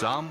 Сам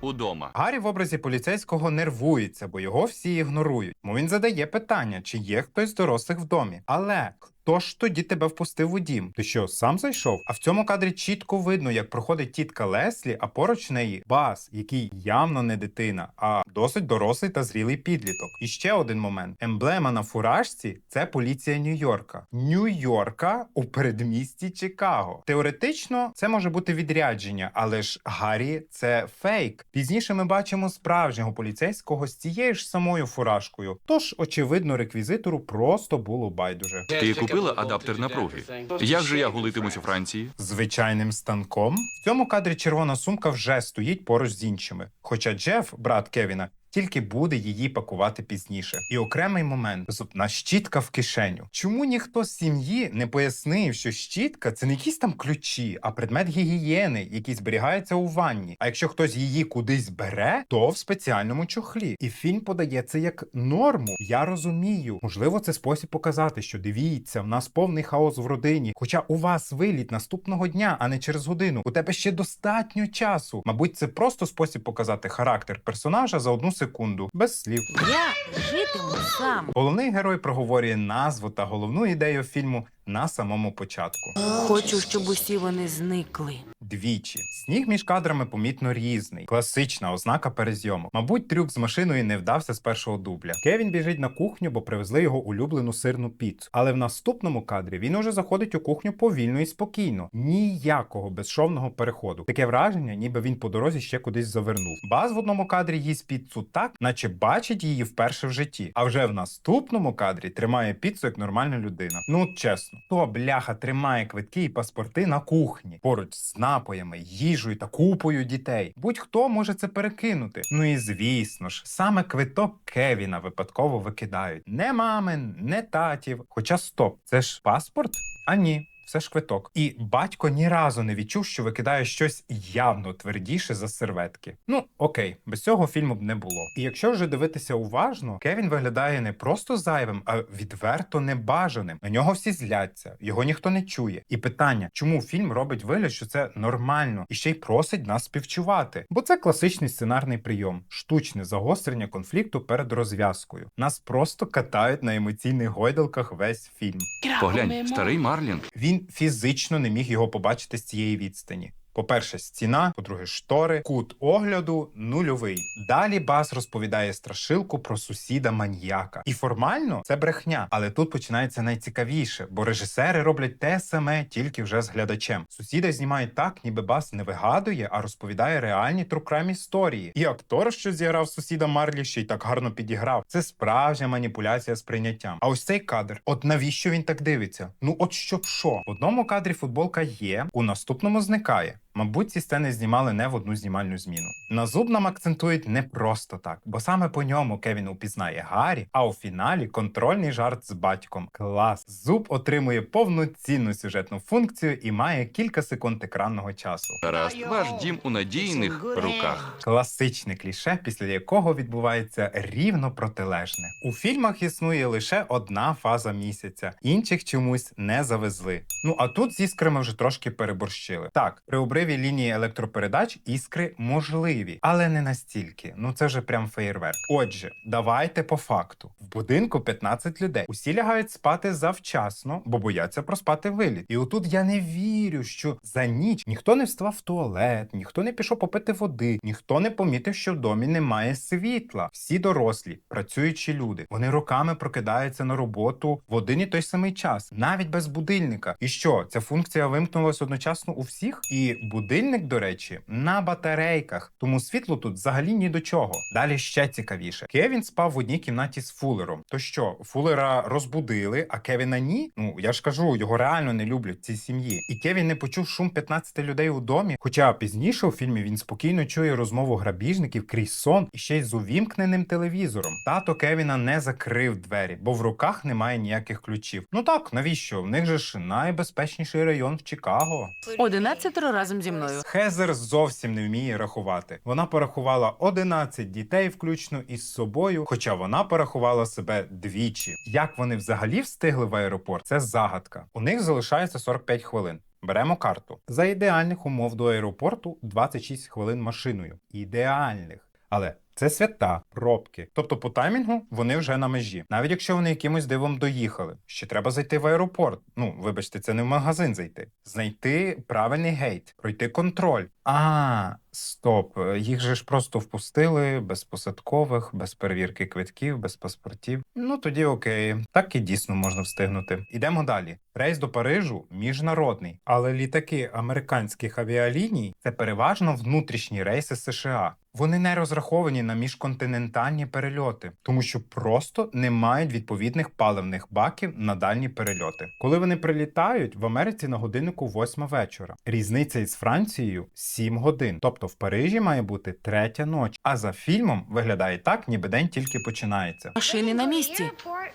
удома. Гаррі в образі поліцейського нервується, бо його всі ігнорують. Мо він задає питання, чи є хтось з дорослих в домі. Але хто ж тоді тебе впустив у дім? Ти що, сам зайшов? А в цьому кадрі чітко видно, як проходить тітка Леслі, а поруч неї Бас, який явно не дитина, а досить дорослий та зрілий підліток. І ще один момент: емблема на фуражці це поліція Нью-Йорка. Нью-Йорка у передмісті Чикаго. Теоретично це може бути відрядження, але ж Гаррі це фейк. Пізніше ми бачимо справжнього поліцейського з цією ж самою фуражкою. Тож, очевидно, реквізитору просто було байдуже. Ти купила адаптер напруги? Як же я гулитимусь у Франції? Звичайним станком в цьому кадрі червона сумка вже стоїть поруч з іншими. Хоча Джеф, брат Кевіна, тільки буде її пакувати пізніше. І окремий момент зубна щітка в кишеню. Чому ніхто з сім'ї не пояснив, що щітка це не якісь там ключі, а предмет гігієни, який зберігається у ванні. А якщо хтось її кудись бере, то в спеціальному чохлі. І фільм подає це як норму. Я розумію. Можливо, це спосіб показати, що дивіться, в нас повний хаос в родині. Хоча у вас виліт наступного дня, а не через годину. У тебе ще достатньо часу. Мабуть, це просто спосіб показати характер персонажа за одну секунду, без слів. Я житиму сам. Головний герой проговорює назву та головну ідею фільму на самому початку. Хочу, щоб усі вони зникли. Двічі сніг між кадрами помітно різний, класична ознака перезйомок. Мабуть, трюк з машиною не вдався з першого дубля. Кевін біжить на кухню, бо привезли його улюблену сирну піцу. Але в наступному кадрі він уже заходить у кухню повільно і спокійно, ніякого безшовного переходу. Таке враження, ніби він по дорозі ще кудись завернув. Баз в одному кадрі їсть піцу так, наче бачить її вперше в житті. А вже в наступному кадрі тримає піцу як нормальна людина. Ну от чесно, то бляха тримає квитки і паспорти на кухні поруч з напоями, їжею та купою дітей. Будь-хто може це перекинути. Ну і звісно ж, саме квиток Кевіна випадково викидають. Не мамин, не татів. Хоча стоп, це ж паспорт? А ні. Все ж квиток. І батько ні разу не відчув, що викидає щось явно твердіше за серветки. Ну окей, без цього фільму б не було. І якщо вже дивитися уважно, Кевін виглядає не просто зайвим, а відверто небажаним. На нього всі зляться, його ніхто не чує. І питання, чому фільм робить вигляд, що це нормально, і ще й просить нас співчувати? Бо це класичний сценарний прийом, штучне загострення конфлікту перед розв'язкою. Нас просто катають на емоційних гойдалках весь фільм. Поглянь, старий Марлін. Він фізично не міг його побачити з цієї відстані. По-перше, стіна, по-друге, штори, кут огляду нульовий. Далі Бас розповідає страшилку про сусіда маньяка. І формально це брехня, але тут починається найцікавіше, бо режисери роблять те саме, тільки вже з глядачем. Сусіда знімають так, ніби Бас не вигадує, а розповідає реальні трукрам історії. І актор, що зіграв сусіда Марлі, ще й так гарно підіграв. Це справжня маніпуляція з прийняттям. А ось цей кадр, от навіщо він так дивиться? Ну от щоб що? В одному кадрі футболка є, у наступному зникає. Мабуть, ці сцени знімали не в одну знімальну зміну. На зуб нам акцентують не просто так, бо саме по ньому Кевін упізнає Гаррі, а у фіналі контрольний жарт з батьком. Клас! Зуб отримує повноцінну сюжетну функцію і має кілька секунд екранного часу. Гаразд, ваш дім у надійних руках. Класичне кліше, після якого відбувається рівно протилежне. У фільмах існує лише одна фаза місяця, інших чомусь не завезли. Ну а тут з іскрами вже трошки переборщили. Так, при обриві лінії електропередач іскри можливі, але не настільки. Ну це вже прям феєрверк. Отже, давайте по факту. В будинку 15 людей. Усі лягають спати завчасно, бо бояться проспати виліт. І отут я не вірю, що за ніч ніхто не вставав в туалет, ніхто не пішов попити води, ніхто не помітив, що в домі немає світла. Всі дорослі, працюючі люди. Вони роками прокидаються на роботу в один і той самий час, навіть без будильника. І що, ця функція вимкнулася одночасно у всіх? І будильник, до речі, на батарейках, тому світло тут взагалі ні до чого. Далі ще цікавіше. Кевін спав в одній кімнаті з Фулером. То що, Фулера розбудили, а Кевіна ні? Ну я ж кажу, його реально не люблять в цій сім'ї. І Кевін не почув шум 15 людей у домі. Хоча пізніше у фільмі він спокійно чує розмову грабіжників крізь сон і ще й з увімкненим телевізором. Тато Кевіна не закрив двері, бо в руках немає ніяких ключів. Ну так, навіщо? В них же ж найбезпечніший район в Чикаго. Одинадцятеро разом зі мною. Хезер зовсім не вміє рахувати. Вона порахувала 11 дітей, включно із собою, хоча вона порахувала себе двічі. Як вони взагалі встигли в аеропорт? Це загадка. У них залишається 45 хвилин. Беремо карту. За ідеальних умов до аеропорту 26 хвилин машиною. Ідеальних. Але це свята, пробки. Тобто по таймінгу вони вже на межі. Навіть якщо вони якимось дивом доїхали, ще треба зайти в аеропорт. Ну, вибачте, це не в магазин зайти. Знайти правильний гейт, пройти контроль. А, стоп, їх же ж просто впустили без посадкових, без перевірки квитків, без паспортів. Ну тоді окей, так і дійсно можна встигнути. Ідемо далі. Рейс до Парижу міжнародний, але літаки американських авіаліній це переважно внутрішні рейси США. Вони не розраховані на міжконтинентальні перельоти, тому що просто не мають відповідних паливних баків на дальні перельоти. Коли вони прилітають, в Америці на годиннику 8 вечора. Різниця із Францією 7 годин. Тобто в Парижі має бути третя ніч. А за фільмом виглядає так, ніби день тільки починається. Машини на місці.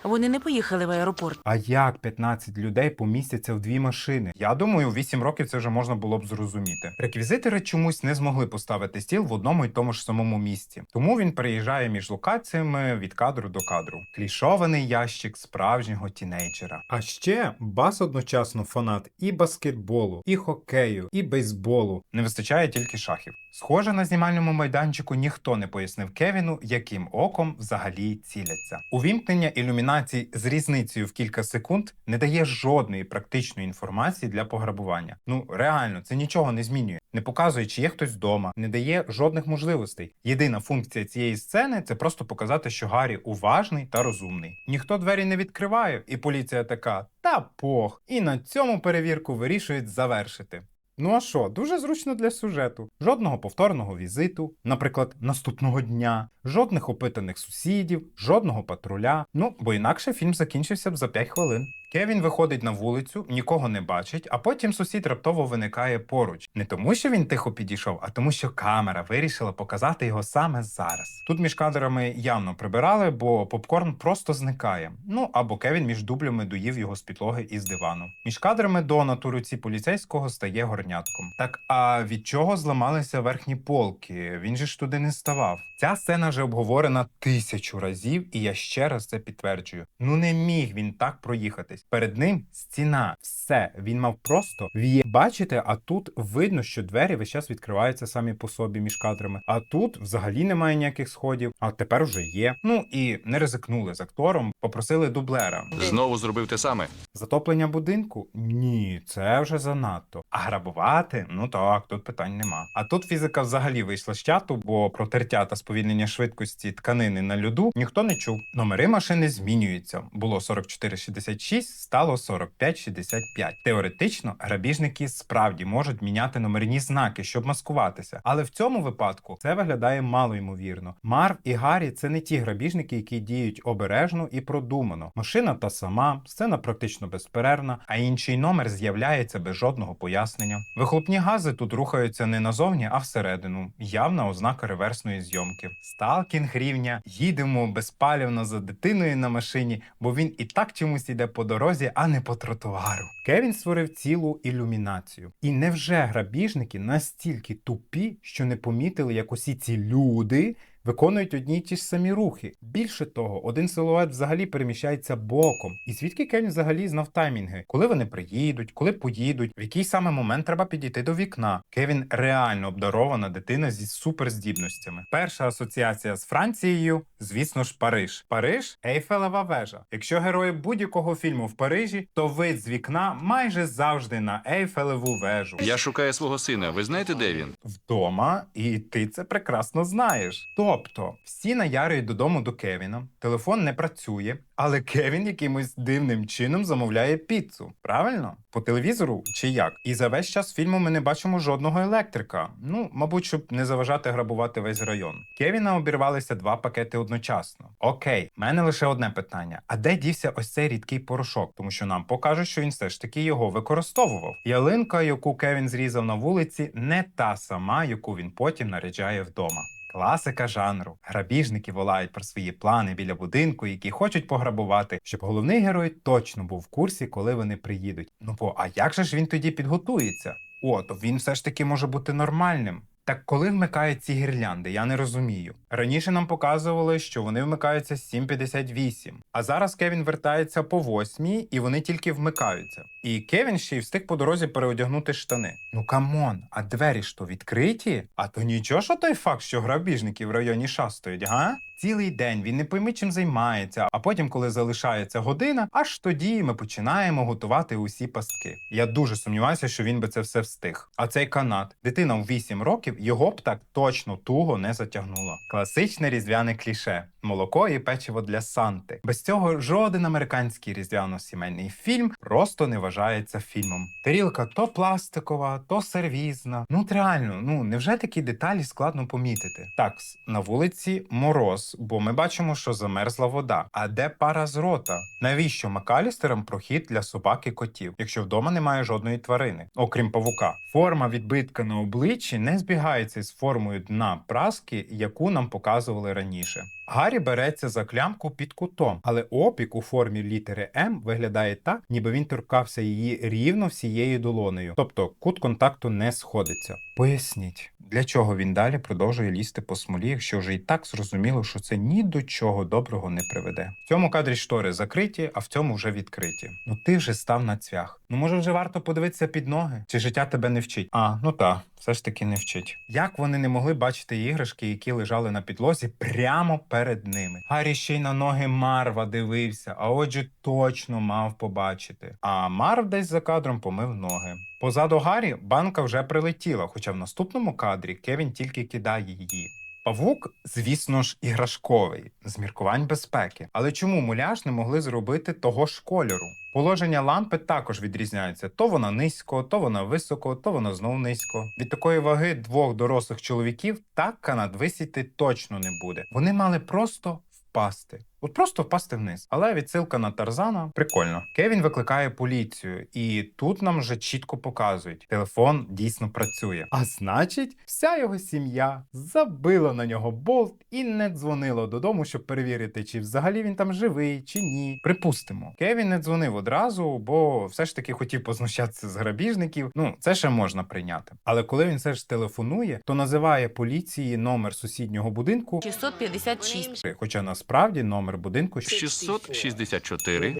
Вони не поїхали в аеропорт. А як 15 людей помістяться в дві машини? Я думаю, у 8 років це вже можна було б зрозуміти. Реквізитори чомусь не змогли поставити стіл в одному і тому ж самому місці. Тому він переїжджає між локаціями від кадру до кадру. Клішований ящик справжнього тінейджера. А ще бас одночасно фанат і баскетболу, і хокею, і бейсболу. Не вистачає тільки шахів. Схоже, на знімальному майданчику ніхто не пояснив Кевіну, яким оком взагалі ціляться. Увімкнення ілюмінації з різницею в кілька секунд не дає жодної практичної інформації для пограбування. Ну реально, це нічого не змінює. Не показує, чи є хтось вдома, не дає жодних можливостей. Єдина функція цієї сцени це просто показати, що Гаррі уважний та розумний. Ніхто двері не відкриває, і поліція така: та пох. І на цьому перевірку вирішують завершити. Ну а що, дуже зручно для сюжету. Жодного повторного візиту, наприклад, наступного дня, жодних опитаних сусідів, жодного патруля. Ну, бо інакше фільм закінчився б за 5 хвилин. Кевін виходить на вулицю, нікого не бачить, а потім сусід раптово виникає поруч. Не тому, що він тихо підійшов, а тому, що камера вирішила показати його саме зараз. Тут між кадрами явно прибирали, бо попкорн просто зникає. Ну або Кевін між дублями доїв його з підлоги і з дивану. Між кадрами Донат у руці поліцейського стає горнятком. Так а від чого зламалися верхні полки? Він же ж туди не ставав. Ця сцена вже обговорена тисячу разів, і я ще раз це підтверджую. Ну не міг він так проїхатись. Перед ним стіна, все. Він мав просто в'є. Бачите, а тут видно, що двері весь час відкриваються самі по собі між кадрами. А тут взагалі немає ніяких сходів, а тепер вже є. Ну і не ризикнули з актором, попросили дублера. Знову зробив те саме. Затоплення будинку? Ні, це вже занадто. А грабувати? Ну так, тут питань нема. А тут фізика взагалі вийшла з чату, бо про тертя та сповільнення швидкості тканини на льоду ніхто не чув. Номери машини змінюються. Було 4466, стало 4565. Теоретично грабіжники справді можуть міняти номерні знаки, щоб маскуватися. Але в цьому випадку це виглядає мало ймовірно. Марв і Гаррі це не ті грабіжники, які діють обережно і продумано. Машина та сама, сцена практично безперервна, а інший номер з'являється без жодного пояснення. Вихлопні гази тут рухаються не назовні, а всередину. Явна ознака реверсної зйомки. Сталкінг рівня. Їдемо безпалівно за дитиною на машині, бо він і так чомусь іде по дорозі, а не по тротуару. Кевін створив цілу ілюмінацію. І невже грабіжники настільки тупі, що не помітили, як усі ці люди виконують одні й ті ж самі рухи. Більше того, один силует взагалі переміщається боком. І звідки Кевін взагалі знав таймінги, коли вони приїдуть, коли поїдуть, в який саме момент треба підійти до вікна. Кевін реально обдарована дитина зі суперздібностями. Перша асоціація з Францією, звісно ж, Париж. Париж Ейфелева вежа. Якщо герої будь-якого фільму в Парижі, то вид з вікна майже завжди на Ейфелеву вежу. Я шукаю свого сина. Ви знаєте, де він? Вдома, і ти це прекрасно знаєш. Тобто, всі наярюють додому до Кевіна, телефон не працює, але Кевін якимось дивним чином замовляє піцу. Правильно? По телевізору чи як? І за весь час фільму ми не бачимо жодного електрика. Ну, мабуть, щоб не заважати грабувати весь район. Кевіна обірвалися два пакети одночасно. Окей, в мене лише одне питання: а де дівся ось цей рідкий порошок? Тому що нам покажуть, що він все ж таки його використовував. Ялинка, яку Кевін зрізав на вулиці, не та сама, яку він потім наряджає вдома. Класика жанру. Грабіжники волають про свої плани біля будинку, які хочуть пограбувати, щоб головний герой точно був в курсі, коли вони приїдуть. Ну бо а як же ж він тоді підготується? О, то він все ж таки може бути нормальним. Так коли вмикають ці гірлянди, я не розумію. Раніше нам показували, що вони вмикаються з 7.58, а зараз Кевін вертається по 8 і вони тільки вмикаються. І Кевін ще й встиг по дорозі переодягнути штани. Ну камон, а двері ж то відкриті? А то нічого, що той факт, що грабіжники в районі шастають, га? Цілий день він не пойми чим займається, а потім, коли залишається година, аж тоді ми починаємо готувати усі пастки. Я дуже сумніваюся, що він би це все встиг. А цей канат, дитина в 8 років, його б так точно туго не затягнуло. Класичне різдвяне кліше: молоко і печиво для Санти. Без цього жоден американський різдвяно-сімейний фільм просто не вважається фільмом. Тарілка то пластикова, то сервізна. Ну реально, ну невже такі деталі складно помітити? Так, на вулиці мороз, бо ми бачимо, що замерзла вода. А де пара з рота? Навіщо Макалістерам прохід для собак і котів, якщо вдома немає жодної тварини, окрім павука? Форма відбитка на обличчі не збігається з формою дна праски, яку нам показували раніше. Гаррі береться за клямку під кутом, але опік у формі літери М виглядає так, ніби він торкався її рівно всією долонею, тобто кут контакту не сходиться. Поясніть, для чого він далі продовжує лізти по смолі, якщо вже і так зрозуміло, що це ні до чого доброго не приведе. В цьому кадрі штори закриті, а в цьому вже відкриті. Ну ти вже став на цвях. Ну може вже варто подивитися під ноги? Чи життя тебе не вчить? А, ну та, все ж таки не вчить. Як вони не могли бачити іграшки, які лежали на підлозі прямо перед ними? Гаррі ще й на ноги Марва дивився, а отже, точно мав побачити. А Марв десь за кадром помив ноги. Позаду Гаррі банка вже прилетіла, хоча в наступному кадрі Кевін тільки кидає її. Павук, звісно ж, іграшковий з міркувань безпеки. Але чому муляж не могли зробити того ж кольору? Положення лампи також відрізняється: то вона низько, то вона високо, то вона знов низько. Від такої ваги двох дорослих чоловіків так канат висіти точно не буде. Вони мали просто впасти. От просто впасти вниз. Але відсилка на Тарзана прикольно. Кевін викликає поліцію, і тут нам вже чітко показують: телефон дійсно працює. А значить, вся його сім'я забила на нього болт і не дзвонила додому, щоб перевірити, чи взагалі він там живий, чи ні. Припустимо, Кевін не дзвонив одразу, бо все ж таки хотів познущатися з грабіжників. Ну, це ще можна прийняти. Але коли він все ж телефонує, то називає поліції номер сусіднього будинку, 656. хоча насправді номер будинку 664.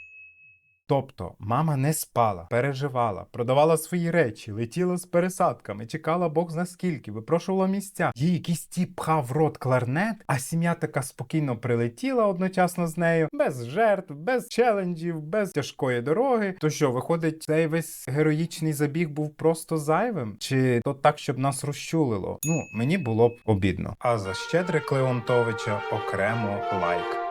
Тобто мама не спала, переживала, продавала свої речі, летіла з пересадками, чекала Бог зна скільки, випрошувала місця. Їй якийсь тіп пхав в рот кларнет, а сім'я така спокійно прилетіла одночасно з нею, без жертв, без челенджів, без тяжкої дороги. То що, виходить, цей весь героїчний забіг був просто зайвим? Чи то так, щоб нас розчулило? Ну, мені було б обідно. А за щедре Клеонтовича окремо лайк.